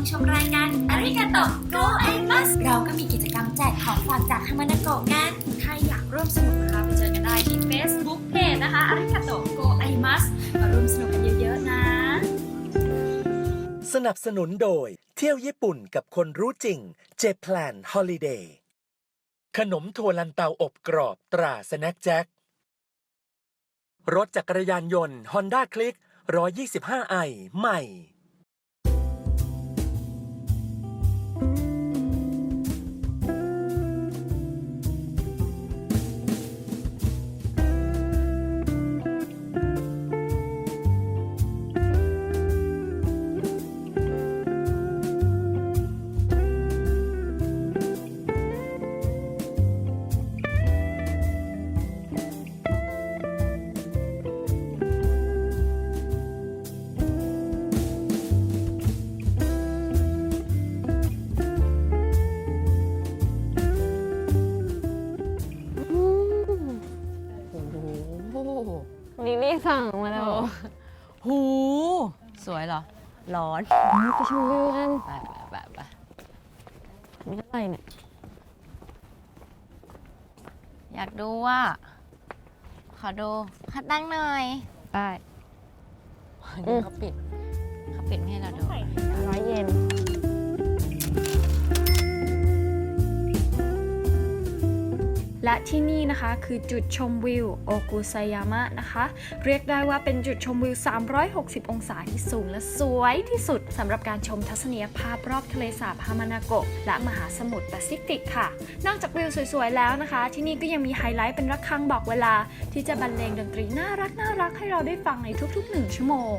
งชมรายการอาริกาโตโกไอมัสเราก็มีกิจกรรมแจกของฝากจากฮามานาโกะกันใครอยากร่วมสนุกนะคะไปเจอกันได้ที่ Facebook Page นะคะอาริคาโตโกไอมัสมาร่วมสนุกกันเยอะๆนะ สนับสนุนโดย เที่ยวญี่ปุ่นกับคนรู้จริงเจแพลนฮอลิเดย์ขนมถั่วลันเตาอบกรอบตราสแน็คแจ็ครถจักรยานยนต์ Honda Click 125ไอใหม่ สั่งมาแล้วหู สวยเหรอ ร้อนไปชมวิวกันไปไปไปไปนี่อะไรเนี่ย อยากดูว่า ขอดูขอตั้งหน่อยได้เขาปิดเขาปิดไม่ให้เราดูร้อยเยน และที่นี่นะคะคือจุดชมวิวโอกุไซยามะนะคะ เรียกได้ว่าเป็นจุดชมวิว 360 องศาที่สูงและสวยที่สุดสำหรับการชมทัศนียภาพรอบทะเลสาบฮามานาโกะและมหาสมุทรแปซิฟิกค่ะ นอกจากวิวสวยๆแล้วนะคะ ที่นี่ก็ยังมีไฮไลท์เป็นระฆังบอกเวลา ที่จะบรรเลงดนตรีน่ารักน่ารักให้เราได้ฟังในทุกๆ 1 ชั่วโมง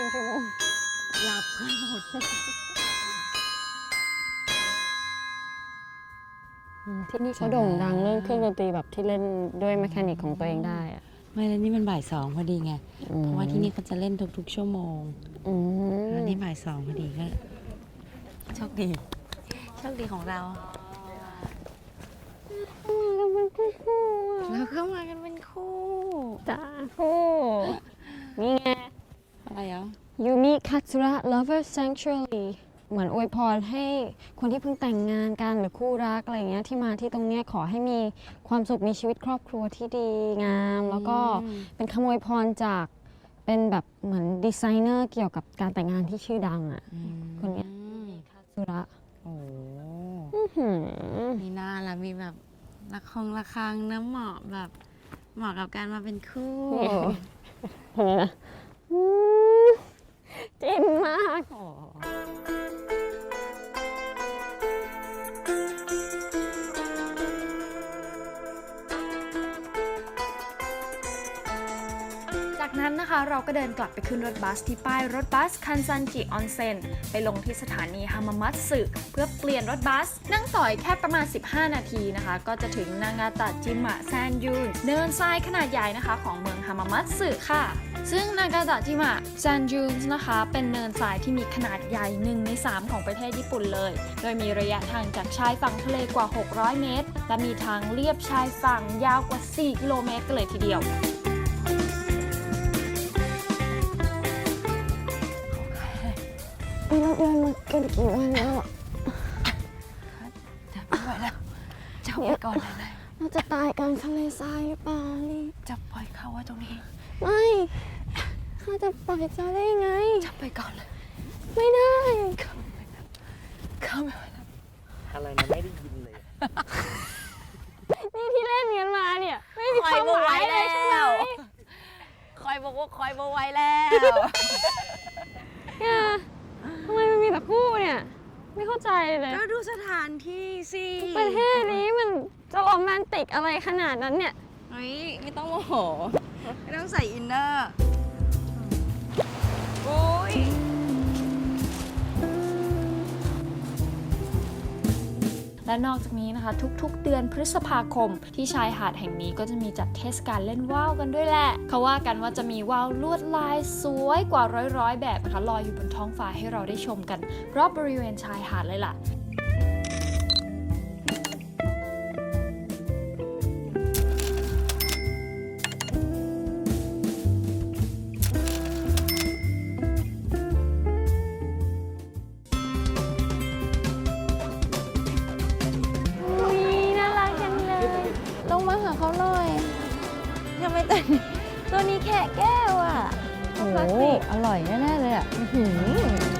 ระมาณครึ่งชั่วโมงหลับกันหมดอืมที่นี่เขาโด่งดังเรื่องเครื่องดนตรีแบบที่เล่นด้วยแมคานิกของตัวเองได้อะไม่แล้วนี่มันบ่ายสองพอดีไงอืมเพราะว่าที่นี่เขาจะเล่นทุกๆ ชั่วโมงอืมแล้วนี่บ่ายสองพอดีก็โชคดีโชคดีของเราแล้วก็มากันเป็นคู่จ้าคู่นี่ไงอะไร อะยูมิคัต u ระ Lover Sanctuary เหมือนอวยพรให้คนที่เพิ่งแต่งงานกันหรือคู่รักอะไรอย่างเงี้ยที่มาที่ตรงเนี้ยขอให้มีความสุขมีชีวิตครอบครัวที่ดีงาม แล้วก็เป็นคำอวยพรจากเป็นแบบเหมือนดีไซเนอร์เกี่ยวกับการแต่งงานที่ชื่อดังอะคนเนี้ยคัต u ระโอ้อื้อหือมีหน้าแล้วมีแบบระคงระคังน้ำเหมาะแบบเหมาะกับการมาเป็นคู่เห็นไหมนะอื้อจิ น จากนั้นนะคะเราก็เดินกลับไปขึ้นรถบัสที่ป้ายรถบัสคันซันจิออนเซ็นไปลงที่สถานีฮามามัตสึเพื่อเปลี่ยนรถบัส นั่งต่อยแค่ประมาณ 15 นาทีนะคะ ก็จะถึงนางาตะจิมะแซนยูนเนินทรายขนาดใหญ่นะคะ ของเมืองฮามามัตสึค่ะซึ่งนางาตะจิมะแซนยูนนะคะ เป็นเนินทรายที่มีขนาดใหญ่หนึ่งใน 3 ของประเทศญี่ปุ่นเลย โดยมีระยะทางจากชายฝั่งทะเลกว่า 600 เมตร และมีทางเลียบชายฝั่งยาวกว่า 4 กิโลเมตรกันเลยทีเดียว นี่เราเดินมากันกี่วันแล้วอะจะไม่ไหวแล้วจะไปก่อนเลยนะเราจะตายกลางทะเลทรายหรือเปล่านี่จะปล่อยเขาไว้ตรงนี้ไม่ข้าจะปล่อยจะได้ไง จะไปก่อนเลย ไม่ได้ เขาไม่ไหวแล้ว อะไรนะไม่ได้ยินเลย นี่ที่เล่นกันมาเนี่ย ไม่มี ค ค อยวาม บ่ ห ไหว มายเลย แล้ ใช่ไหม วคอยบอกว่าคอยบ่ไหวแล้ว เนี่ยทำไมมันมีแต่คู่เนี่ย ไม่ เข้าใจเลยก็ดูสถานที่สิประเทศนี้มันจะโรแมนติกอะไรขนาดนั้นเนี่ย เฮ้ยไม่ต้องโมโห ไม่ต้องใส่อินเนอร์ และนอกจากนี้นะคะ ทุกๆ เดือนพฤษภาคม ที่ชายหาดแห่งนี้ก็จะมีจัดเทศกาลเล่นว่าวกันด้วยแหละเขาว่ากันว่าจะมีว่าวลวดลายสวยกว่าร้อยๆ แบบนะคะลอยอยู่บนท้องฟ้าให้เราได้ชมกัน รอบบริเวณชายหาดเลยล่ะ นี้แค่แก้วอะโอ้พลาสโหติก อร่อยแน่ ๆ เลยอะอื้อหือ